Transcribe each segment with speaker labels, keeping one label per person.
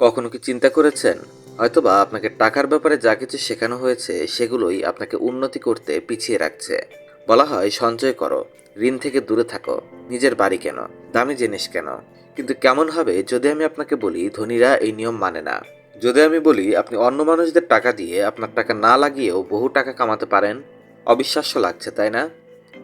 Speaker 1: কখনো কি চিন্তা করেছেন? হয়তোবা আপনাকে টাকার ব্যাপারে যা কিছু শেখানো হয়েছে, সেগুলোই আপনাকে উন্নতি করতে পিছিয়ে রাখছে। বলা হয়, সঞ্চয় করো, ঋণ থেকে দূরে থাকো, নিজের বাড়ি কেন, দামি জিনিস কেন। কিন্তু কেমন হবে যদি আমি আপনাকে বলি, ধনীরা এই নিয়ম মানে না। যদি আমি বলি, আপনি অন্য মানুষদের টাকা দিয়ে আপনার টাকা না লাগিয়েও বহু টাকা কামাতে পারেন, অবিশ্বাস্য লাগছে, তাই না?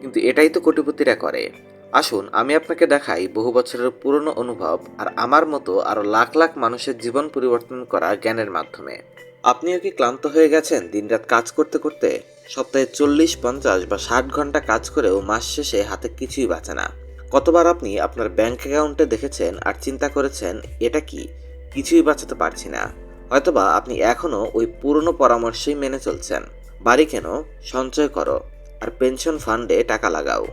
Speaker 1: কিন্তু এটাই তো কোটিপতিরা করে। আসুন, আমি আপনাকে দেখাই বহু বছরের পুরনো অনুভব আর আমার মতো আরও লাখ লাখ মানুষের জীবন পরিবর্তন করা জ্ঞানের মাধ্যমে। আপনিও কি ক্লান্ত হয়ে গেছেন দিনরাত কাজ করতে করতে? সপ্তাহে চল্লিশ, পঞ্চাশ বা ষাট ঘণ্টা কাজ করেও মাস শেষে হাতে কিছুই বাঁচে না। কতবার আপনি আপনার ব্যাংক অ্যাকাউন্টে দেখেছেন আর চিন্তা করেছেন, এটা কি? কিছুই বাঁচাতে পারছি না। হয়তোবা আপনি এখনও ওই পুরনো পরামর্শই মেনে চলছেন। বাড়ি কেন, সঞ্চয় করো, আর পেনশন ফান্ডে টাকা লাগাও।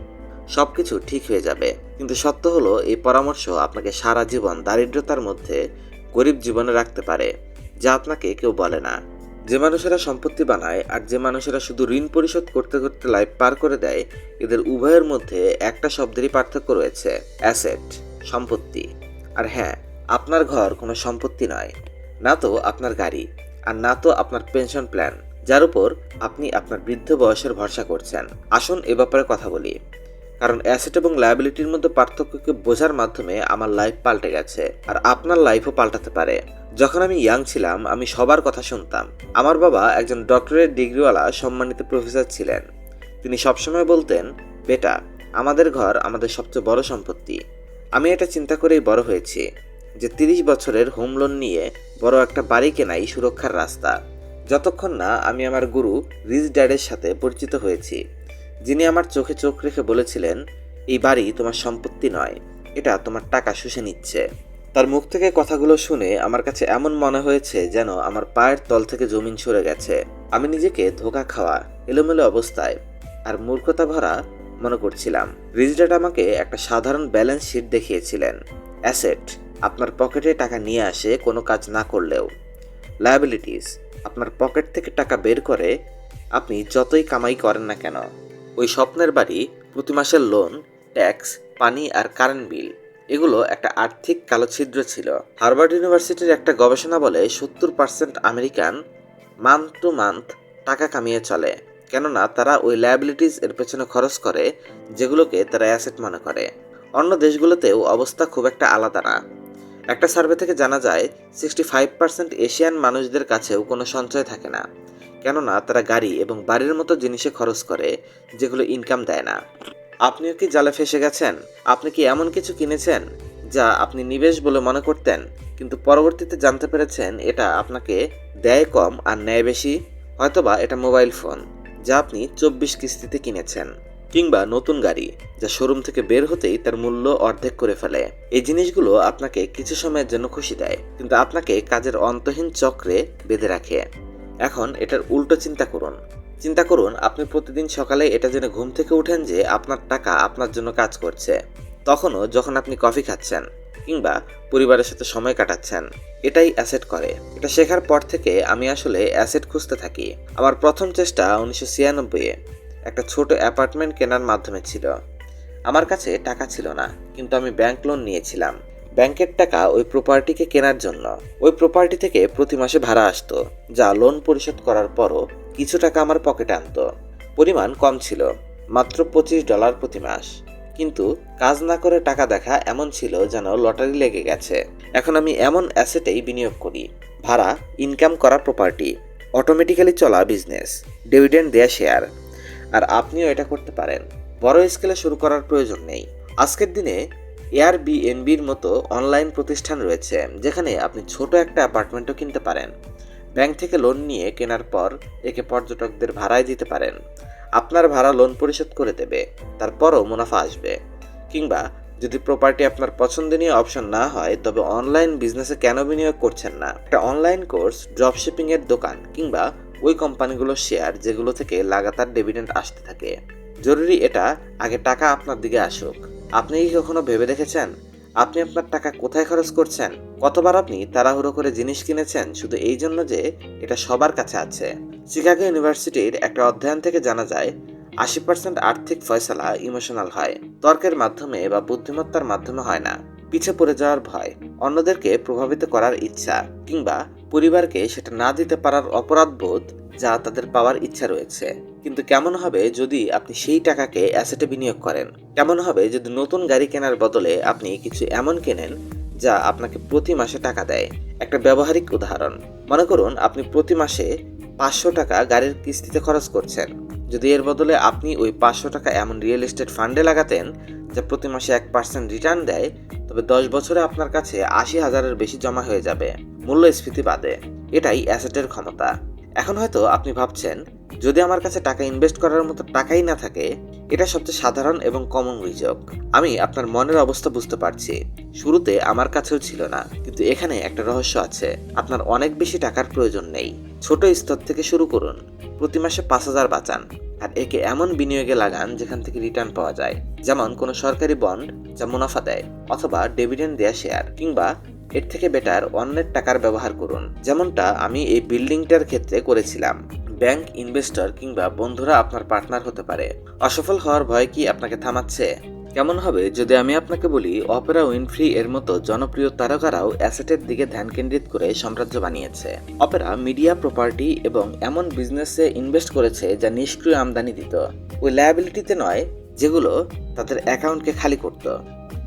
Speaker 1: সব কিছু ঠিক হয়ে যাবে। কিন্তু সত্য হলো, এই পরামর্শ আপনাকে সারা জীবন দারিদ্রতার মধ্যে গরিব জীবনে রাখতে পারে, যা আপনাকে কেউ বলে না। যে মানুষেরা সম্পত্তি বানায় আর যে মানুষেরা শুধু ঋণ পরিশোধ করতে করতে লাইফ পার করে দেয়, এদের উভয়ের মধ্যে একটা শব্দেরই পার্থক্য রয়েছে অ্যাসেট সম্পত্তি। আর হ্যাঁ আপনার ঘর কোনো সম্পত্তি নয়, না তো আপনার গাড়ি, আর না তো আপনার পেনশন প্ল্যান যার উপর আপনি আপনার বৃদ্ধ বয়সের ভরসা করছেন। আসুন এ ব্যাপারে কথা বলি। কারণ অ্যাসেট এবং লায়াবিলিটির মধ্যে পার্থক্যকে বোঝার মাধ্যমে আমার লাইফ পাল্টে গেছে, আর আপনার লাইফও পাল্টাতে পারে। যখন আমি ইয়াং ছিলাম, আমি সবার কথা শুনতাম। আমার বাবা একজন ডক্টরেট ডিগ্রিওয়ালা সম্মানিত প্রফেসর ছিলেন। তিনি সবসময় বলতেন, বেটা, আমাদের ঘর আমাদের সবচেয়ে বড় সম্পত্তি। আমি এটা চিন্তা করেই বড় হয়েছি যে তিরিশ বছরের হোম লোন নিয়ে বড় একটা বাড়ি কেনাই সুরক্ষার রাস্তা। যতক্ষণ না আমি আমার গুরু রিচ ড্যাডের সাথে পরিচিত হয়েছি। যিনি আমার চোখে চোখ রেখে বলেছিলেন, এই বাড়ি তোমার সম্পত্তি নয়, এটা তোমার টাকা শুষে নিচ্ছে। তার মুখ থেকে কথাগুলো শুনে আমার কাছে এমন মনে হয়েছে যেন আমার পায়ের তল থেকে জমিন সরে গেছে। আমি নিজেকে ধোকা খাওয়া, এলোমেলো অবস্থায় আর মূর্খতা ভরা মনে করছিলাম। রিজডাট আমাকে একটা সাধারণ ব্যালেন্স শিট দেখিয়েছিলেন। অ্যাসেট, আপনার পকেটে টাকা নিয়ে আসে কোনো কাজ না করলেও। লায়াবিলিটিস, আপনার পকেট থেকে টাকা বের করে আপনি যতই কামাই করেন না কেন ওই স্বপ্নের বাড়ি, প্রতি মাসের লোন ট্যাক্স পানি আর কারেন্ট বিল এগুলো একটা আর্থিক কালোছিদ্র ছিল। হার্ভার্ড ইউনিভার্সিটির একটা গবেষণা বলে সত্তর percent American month to month টাকা কামিয়ে চলে, কেননা তারা ওই লায়াবিলিটিস এর পেছনে খরচ করে, যেগুলোকে তারা অ্যাসেট মনে করে। অন্য দেশগুলোতেও অবস্থা খুব একটা আলাদা না। একটা সার্ভে থেকে জানা যায় সিক্সটি ফাইভ পার্সেন্ট এশিয়ান মানুষদের কাছেও কোনো সঞ্চয় থাকে না। কেননা, তারা গাড়ি এবং বাড়ির মতো জিনিসে খরচ করে, যেগুলো ইনকাম দেয় না। আপনিও কি জালে ফেসে গেছেন? আপনি কি এমন কিছু কিনেছেন, যা আপনি নিবেশ বলে মনে করতেন, কিন্তু পরবর্তীতে জানতে পেরেছেন এটা আপনাকে দেয় কম আর নেয় বেশি? হয়তোবা এটা মোবাইল ফোন, যা আপনি চব্বিশ কিস্তিতে কিনেছেন। কিংবা নতুন গাড়ি যা শোরুম থেকে বের হতেই তার মূল্য অর্ধেক করে ফেলে। এই জিনিসগুলো আপনাকে কিছু সময়ের জন্য খুশি দেয়, কিন্তু আপনাকে কাজের অন্তহীন চক্রে বেঁধে রাখে। এখন এটার উল্টো চিন্তা করুন। চিন্তা করুন, আপনি প্রতিদিন সকালে এটা জেনে ঘুম থেকে উঠেন যে আপনার টাকা আপনার জন্য কাজ করছে। তখনও যখন আপনি কফি খাচ্ছেন কিংবা পরিবারের সাথে সময় কাটাচ্ছেন, এটাই অ্যাসেট করে। এটা শেখার পর থেকে আমি আসলে অ্যাসেট খুঁজতে থাকি। আমার প্রথম চেষ্টা উনিশশো ছিয়ানব্বইয়ে। একটা ছোট অ্যাপার্টমেন্ট কেনার মাধ্যমে ছিল। আমার কাছে টাকা ছিল না, কিন্তু আমি ব্যাংক লোন নিয়েছিলাম। ব্যাংকের টাকা ওই প্রপার্টিকে কেনার জন্য। ওই প্রপার্টি থেকে প্রতি মাসে ভাড়া আসতো, যা লোন পরিশোধ করার পরও কিছু টাকা আমার পকেটে আনতো। পরিমাণ কম ছিল, মাত্র পঁচিশ ডলার প্রতি মাস। কিন্তু কাজ না করে টাকা দেখা এমন ছিল যেন লটারি লেগে গেছে। এখন আমি এমন অ্যাসেটেই বিনিয়োগ করি। ভাড়া, ইনকাম করা প্রপার্টি, অটোমেটিক্যালি চলা বিজনেস, ডিভিডেন্ড দেয়া শেয়ার। আর আপনিও এটা করতে পারেন। বড় স্কেলে শুরু করার প্রয়োজন নেই। আজকের দিনে এয়ার বিএনবির মতো অনলাইন প্রতিষ্ঠান রয়েছে, যেখানে আপনি ছোট একটা অ্যাপার্টমেন্টও কিনতে পারেন। ব্যাংক থেকে লোন নিয়ে কেনার পর একে পর্যটকদের ভাড়ায় দিতে পারেন। আপনার ভাড়া লোন পরিশোধ করে দেবে, তারপরও মুনাফা আসবে। কিংবা যদি প্রপার্টি আপনার পছন্দনীয় অপশন না হয়, তবে অনলাইন বিজনেসে কেন বিনিয়োগ করছেন না? একটা অনলাইন কোর্স ড্রপশিপিং এর দোকান কিংবা ওই কোম্পানিগুলোর শেয়ার যেগুলো থেকে লাগাতার ডিভিডেন্ড আসতে থাকে। জরুরি এটা, আগে টাকা আপনার দিকে আসুক। আপনি কি কখনো ভেবে দেখেছেন? আপনি আপনার টাকা কোথায় খরচ করছেন? কতবার আপনি তাড়াহুড়ো করে জিনিস কিনেছেন? শুধু এই জন্য যে এটা সবার কাছে আছে। শিকাগো ইউনিভার্সিটির একটা অধ্যয়ন থেকে জানা যায়, আশি পার্সেন্ট আর্থিক ফয়সালা ইমোশনাল হয়। তর্কের মাধ্যমে বা বুদ্ধিমত্তার মাধ্যমে হয় না। পিছে পড়ে যাওয়ার ভয়, অন্যদেরকে প্রভাবিত করার ইচ্ছা, কিংবা পরিবারকে সেটা না দিতে পারার অপরাধবোধ যা তাদের পাওয়ার ইচ্ছা রয়েছে। কিন্তু কেমন হবে যদি আপনি সেই টাকাকে অ্যাসেটে বিনিয়োগ করেন? কেমন হবে যদি নতুন গাড়ি কেনার বদলে আপনি কিছু এমন কেনেন যা আপনাকে প্রতি মাসে টাকা দেয়? একটা ব্যবহারিক উদাহরণ, মনে করুন আপনি প্রতি মাসে পাঁচশো টাকা গাড়ির কিস্তিতে খরচ করছেন। যদি এর বদলে আপনি ওই পাঁচশো টাকা এমন রিয়েল এস্টেট ফান্ডে লাগাতেন যা প্রতি মাসে এক পার্সেন্ট রিটার্ন দেয়, তবে দশ বছরে আপনার কাছে আশি হাজারের বেশি জমা হয়ে যাবে মূল্যস্ফীতি বাদে। এটাই অ্যাসেটের ক্ষমতা। এখন হয়তো আপনি ভাবছেন, যদি আমার কাছে টাকা ইনভেস্ট করার মতো টাকাই না থাকে, এটা সবচেয়ে সাধারণ এবং কমন অভিযোগ। আমি আপনার মনের অবস্থা বুঝতে পারছি। শুরুতে আমার কাছেও ছিল না, কিন্তু এখানে একটা রহস্য আছে। আপনার অনেক বেশি টাকার প্রয়োজন নেই। ছোট স্তর থেকে শুরু করুন। প্রতি মাসে পাঁচ হাজার বাঁচান। আর একে এমন বিনিয়োগে লাগান যেখান থেকে রিটার্ন পাওয়া যায়। যেমন কোনো সরকারি বন্ড যা মুনাফা দেয় অথবা ডেভিডেন্ড দেয়া শেয়ার কিংবা এর থেকে বেটার অন্যের টাকার ব্যবহার করুন। যেমনটা আমি এই বিল্ডিংটার ক্ষেত্রে করেছিলাম। ব্যাংক ইনভেস্টর কিংবা বন্ধুরা আপনার পার্টনার হতে পারে। অসফল হওয়ার ভয় কি আপনাকে থামাচ্ছে? কেমন হবে যদি আমি আপনাকে বলি অপেরা উইনফ্রি এর মতো জনপ্রিয় তারকারাও অ্যাসেটের দিকে ধ্যান কেন্দ্রিত করে সাম্রাজ্য বানিয়েছে। অপেরা মিডিয়া প্রপার্টি এবং এমন বিজনেসে ইনভেস্ট করেছে যা নিষ্ক্রিয় আমদানি দিত। ওই লায়াবিলিটিতে নয়, যেগুলো তাদের অ্যাকাউন্টকে খালি করত।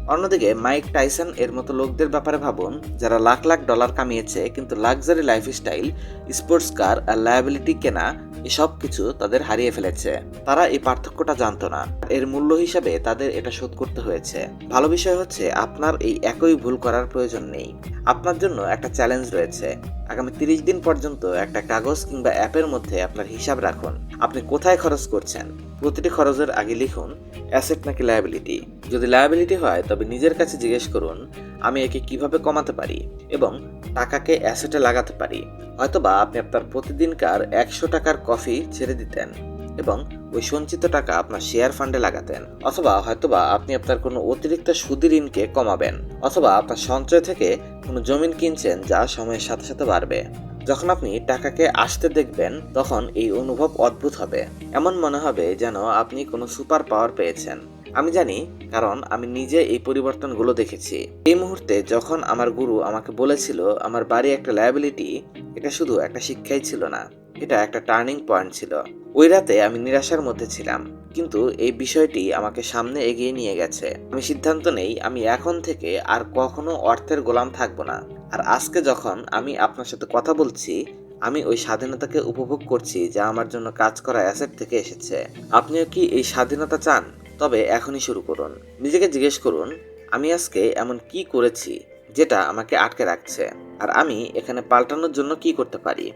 Speaker 1: অন্যদিকে মাইক টাইসন এর মতো লোকদের ব্যাপারে ভাবুন, যারা লাখ লাখ ডলার কামিয়েছে কিন্তু লাক্সারি লাইফস্টাইল, স্পোর্টস কার আর লায়াবিলিটি কেনা, এসব কিছু তাদের হারিয়ে ফেলেছে। তারা এই পার্থক্যটা জানত না। এর মূল্য হিসাবে তাদের এটা শোধ করতে হয়েছে। ভালো বিষয় হচ্ছে আপনার এই একই ভুল করার প্রয়োজন নেই। আপনার জন্য একটা চ্যালেঞ্জ রয়েছে। আগামী তিরিশ দিন পর্যন্ত একটা কাগজ কিংবা অ্যাপের মধ্যে আপনার হিসাব রাখুন। আপনি কোথায় খরচ করছেন? প্রতিটি খরচের আগে লিখুন, অ্যাসেট নাকি লায়াবিলিটি যদি লায়াবিলিটি হয়, তবে নিজের কাছে জিজ্ঞেস করুন, আমি একে কীভাবে কমাতে পারি এবং টাকাকে অ্যাসেটে লাগাতে পারি? হয়তোবা আপনি আপনার প্রতিদিনকার একশো টাকার কফি ছেড়ে দিতেন। এবং ওই সঞ্চিত টাকা আপনার শেয়ার ফান্ডে লাগাতেন, অথবা হয়তোবা আপনি আপনার কোনো অতিরিক্ত সুদি ঋণকে কমাবেন, অথবা আপনার সঞ্চয় থেকে কোনো জমিন কিনছেন যা সময়ের সাথে সাথে বাড়বে। যখন আপনি টাকাকে আসতে দেখবেন, তখন এই অনুভব অদ্ভুত হবে। এমন মনে হবে যেন আপনি কোনো সুপার পাওয়ার পেয়েছেন। আমি জানি, কারণ আমি নিজে এই পরিবর্তনগুলো দেখেছি। এই মুহূর্তে যখন আমার গুরু আমাকে বলেছিল, আমার বাড়ি একটা লায়াবিলিটি এটা শুধু একটা শিক্ষাই ছিল না। এটা একটা টার্নিং পয়েন্ট ছিল। ওই রাতে আমি নিরাশার মধ্যে ছিলাম, কিন্তু এই বিষয়টি আমাকে সামনে এগিয়ে নিয়ে গেছে। আমি সিদ্ধান্ত নেই, আমি এখন থেকে আর কখনো অর্থের গোলাম থাকব না। আর আজকে যখন আমি আপনার সাথে কথা বলছি, আমি ওই স্বাধীনতাকে উপভোগ করছি যা আমার জন্য কাজ করা অ্যাসেট থেকে এসেছে। আপনিও কি এই স্বাধীনতা চান? তবে এখনই শুরু করুন। নিজেকে জিজ্ঞেস করুন, আমি আজকে এমন কি করেছি যেটা আমাকে আটকে রাখছে? আর আমি এখানে পাল্টানোর জন্য কি করতে পারি?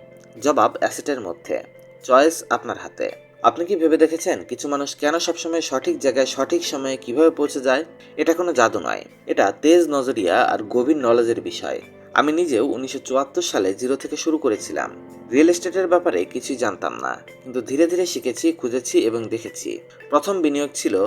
Speaker 1: জবাব অ্যাসেটের মধ্যে। চয়েস আপনার হাতে। আপনি কি ভেবে দেখেছেন কিছু মানুষ কেন সবসময় সঠিক জায়গায় সঠিক সময়ে কীভাবে পৌঁছে যায়? এটা কোনো জাদু নয়। এটা তেজ নজরিয়া আর গভীর নলেজের বিষয়। আমি নিজেও উনিশশো চুয়াত্তর সালে জিরো থেকে শুরু করেছিলাম। রিয়েল এস্টেটের ব্যাপারে কিছুই জানতাম না। কিন্তু ধীরে ধীরে শিখেছি, খুঁজেছি এবং দেখেছি। প্রথম বিনিয়োগ ছিল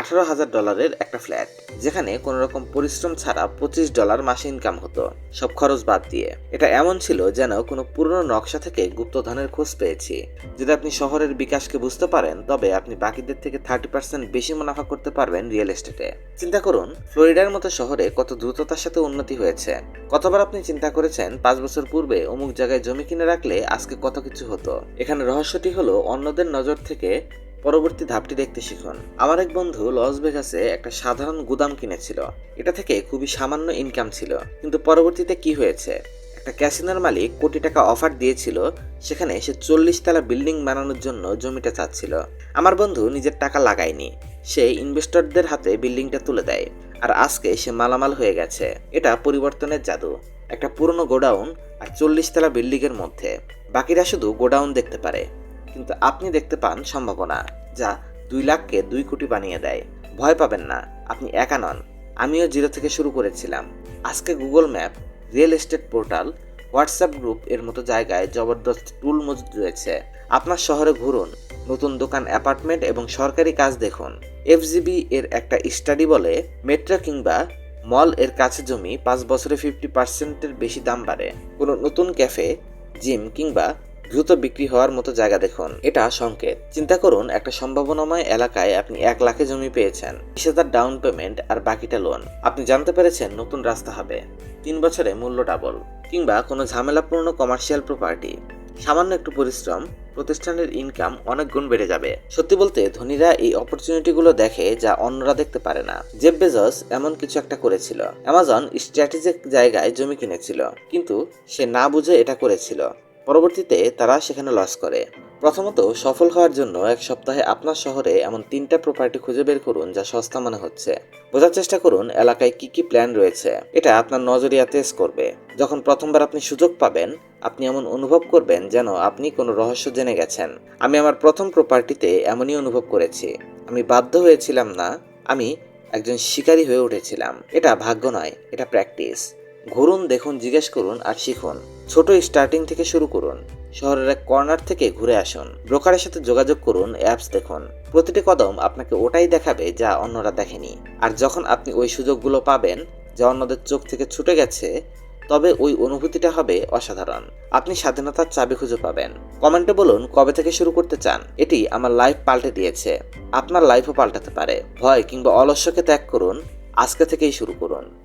Speaker 1: আঠারো হাজার ডলারের একটা ফ্ল্যাট, যেখানে কোনো রকম পরিশ্রম ছাড়া পঁচিশ ডলার মাসে ইনকাম হতো। সব খরচ বাদ দিয়ে। এটা এমন ছিল যেন কোনো পুরনো নকশা থেকে গুপ্তধনের খোঁজ পেয়েছি। যদি আপনি শহরের বিকাশকে বুঝতে পারেন, তবে আপনি বাকিদের থেকে থার্টি পার্সেন্ট বেশি মুনাফা করতে পারবেন রিয়েল এস্টেটে চিন্তা করুন, ফ্লোরিডার মতো শহরে কত দ্রুততার সাথে উন্নতি হয়েছে। কতবার আপনি চিন্তা করেছেন, পাঁচ বছর পূর্বে অমুক জায়গায় জমি কিনে রাখলে আজকে কত কিছু হতো? এখানে রহস্যটি হলো অন্যদের নজর থেকে পরবর্তী ধাপটি দেখতে শিখুন। আমার এক বন্ধু লস ভেগাসে একটা সাধারণ গুদাম কিনেছিল। এটা থেকে খুবই সামান্য ইনকাম ছিল। কিন্তু পরবর্তীতে কি হয়েছে? একটা ক্যাসিনোর মালিক কোটি টাকা অফার দিয়েছিল। সেখানে সে চল্লিশ তলা বিল্ডিং বানানোর জন্য জমিটা চাচ্ছিল। আমার বন্ধু নিজের টাকা লাগায়নি। সে ইনভেস্টরদের হাতে বিল্ডিংটা তুলে দেয়। আর আজকে সে মালামাল হয়ে গেছে। এটা পরিবর্তনের জাদু। একটা পুরনো গোডাউন আর চল্লিশ তলা বিল্ডিংয়ের মধ্যে। বাকিরা শুধু গোডাউন দেখতে পারে। কিন্তু আপনি দেখতে পান সম্ভাবনা, যা দুই লাখকে দুই কোটি বানিয়ে দেয়। ভয় পাবেন না, আপনি একা নন। আমিও জিরো থেকে শুরু করেছিলাম। আজকে Google map, real estate portal, WhatsApp group এর মতো জায়গায় জবরদস্ত টুল মজুদ রয়েছে। আপনার শহরে ঘুরুন, নতুন দোকান অ্যাপার্টমেন্ট এবং সরকারি কাজ দেখুন। এফজিবি এর একটা স্টাডি বলে, মেট্রো কিংবা মল এর কাছে জমি পাঁচ বছরে ফিফটি পার্সেন্টের বেশি দাম বাড়ে। কোনো নতুন ক্যাফে, জিম কিংবা দ্রুত বিক্রি হওয়ার মতো জায়গা দেখুন। এটা সংকেত। চিন্তা করুন, একটা সম্ভাবনাময় এলাকায় আপনি এক লাখে জমি পেয়েছেন। বিশ হাজার ডাউন পেমেন্ট আর বাকিটা লোন আপনি জানতে পেরেছেন নতুন রাস্তা হবে। তিন বছরে মূল্য ডাবল কিংবা কোনো ঝামেলাপূর্ণ কমার্শিয়াল প্রপার্টি সামান্য একটু পরিশ্রম, প্রতিষ্ঠানের ইনকাম অনেক গুণ বেড়ে যাবে। সত্যি বলতে, ধনীরা এই অপরচুনিটিগুলো দেখে যা অন্যরা দেখতে পারে না। জেব বেজস এমন কিছু একটা করেছিল। অ্যামাজন স্ট্র্যাটেজিক জায়গায় জমি কিনেছিল, কিন্তু সে না বুঝে এটা করেছিল। পরবর্তীতে তারা সেখানে লস করে। প্রথমত, সফল হওয়ার জন্য এক সপ্তাহে আপনার শহরে এমন তিনটা প্রপার্টি খুঁজে বের করুন যা সস্তা মনে হচ্ছে। বোঝার চেষ্টা করুন, এলাকায় কি কি প্ল্যান রয়েছে। এটা আপনার নজরিয়া তেজ করবে। যখন প্রথমবার আপনি সুযোগ পাবেন, আপনি এমন অনুভব করবেন যেন আপনি কোনো রহস্য জেনে গেছেন। আমি আমার প্রথম প্রপার্টিতে এমনই অনুভব করেছি। আমি বাধ্য হয়েছিলাম না, আমি একজন শিকারী হয়ে উঠেছিলাম। এটা ভাগ্য নয়, এটা প্র্যাকটিস ঘুরুন, দেখুন, জিজ্ঞেস করুন আর শিখুন। ছোট স্টার্টিং থেকে শুরু করুন। শহরের এক কর্নার থেকে ঘুরে আসুন। ব্রোকারের সাথে যোগাযোগ করুন অ্যাপস দেখুন। প্রতিটি কদম আপনাকে ওটাই দেখাবে যা অন্যরা দেখেনি। আর যখন আপনি ওই সুযোগগুলো পাবেন, যা অন্যদের চোখ থেকে ছুটে গেছে, তবে ওই অনুভূতিটা হবে অসাধারণ। আপনি স্বাধীনতার চাবি খুঁজে পাবেন। কমেন্টে বলুন, কবে থেকে শুরু করতে চান? এটি আমার লাইফ পাল্টে দিয়েছে। আপনার লাইফও পাল্টাতে পারে। ভয় কিংবা অলস্যকে ত্যাগ করুন। আজকে থেকেই শুরু করুন।